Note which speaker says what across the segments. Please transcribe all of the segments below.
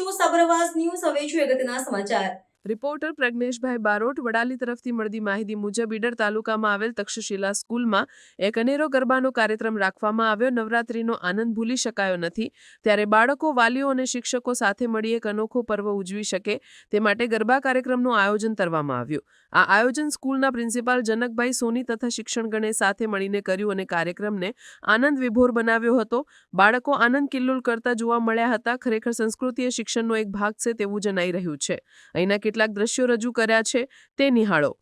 Speaker 1: છો સાબરવાસ ન્યૂઝ. હવે છું અગત્યના સમાચાર.
Speaker 2: રિપોર્ટર પ્રજ્ઞેશભાઈ બારોટ વડાલી તરફથી મળતી માહિતી મુજબ ઈડર તાલુકામાં આવેલ તક્ષશિલા સ્કૂલમાં એક અનેરો ગરબાનો કાર્યક્રમ રાખવામાં આવ્યો. નવરાત્રીનો આનંદ ભૂલી શકાયો નથી. ત્યારે બાળકો, વાલીઓ અને શિક્ષકો સાથે મળી એક અનોખો પર્વ ઉજવી શકે તે માટે ગરબા કાર્યક્રમનું આયોજન કરવામાં આવ્યું. આ આયોજન સ્કૂલના પ્રિન્સિપાલ જનકભાઈ સોની તથા શિક્ષણગણે સાથે મળીને કર્યું અને કાર્યક્રમને આનંદ વિભોર બનાવ્યો હતો. બાળકો આનંદ કિલ્લોલ કરતા જોવા મળ્યા હતા. ખરેખર સંસ્કૃતિ શિક્ષણનો એક ભાગ છે તેવું જણાઈ રહ્યું છે. અહીંના કેટલાક દ્રશ્યો રજૂ કર્યા છે તે નિહાળો.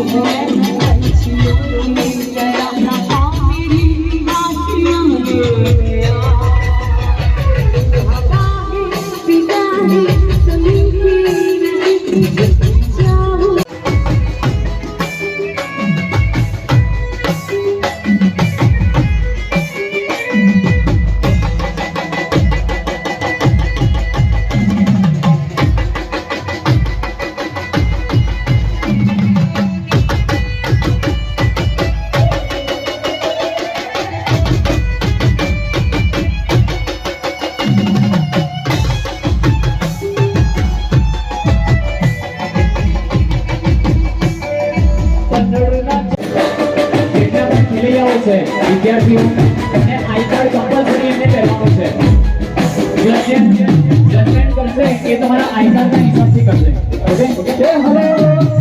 Speaker 3: Como é que
Speaker 4: te છે. વિદ્યાર્થીઓને આઈ કાર્ડ કમ્પલસરી એમને પહેરવાનું છે. જજમેન્ટ કરશે એ તમારા આઈ કાર્ડના હિસાબથી કરશે. ઓકે હવે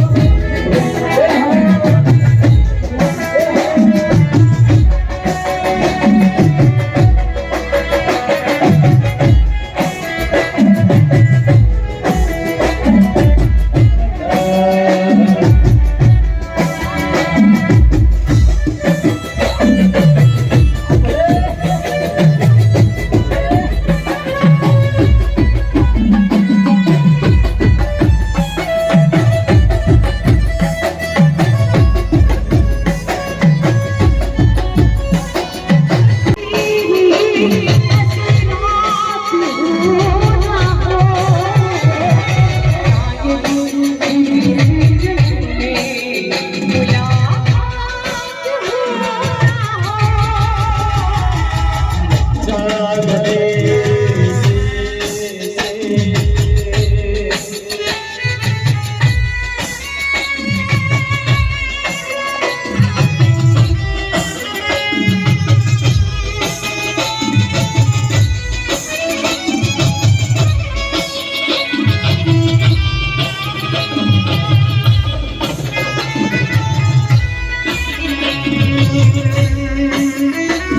Speaker 2: Thank you.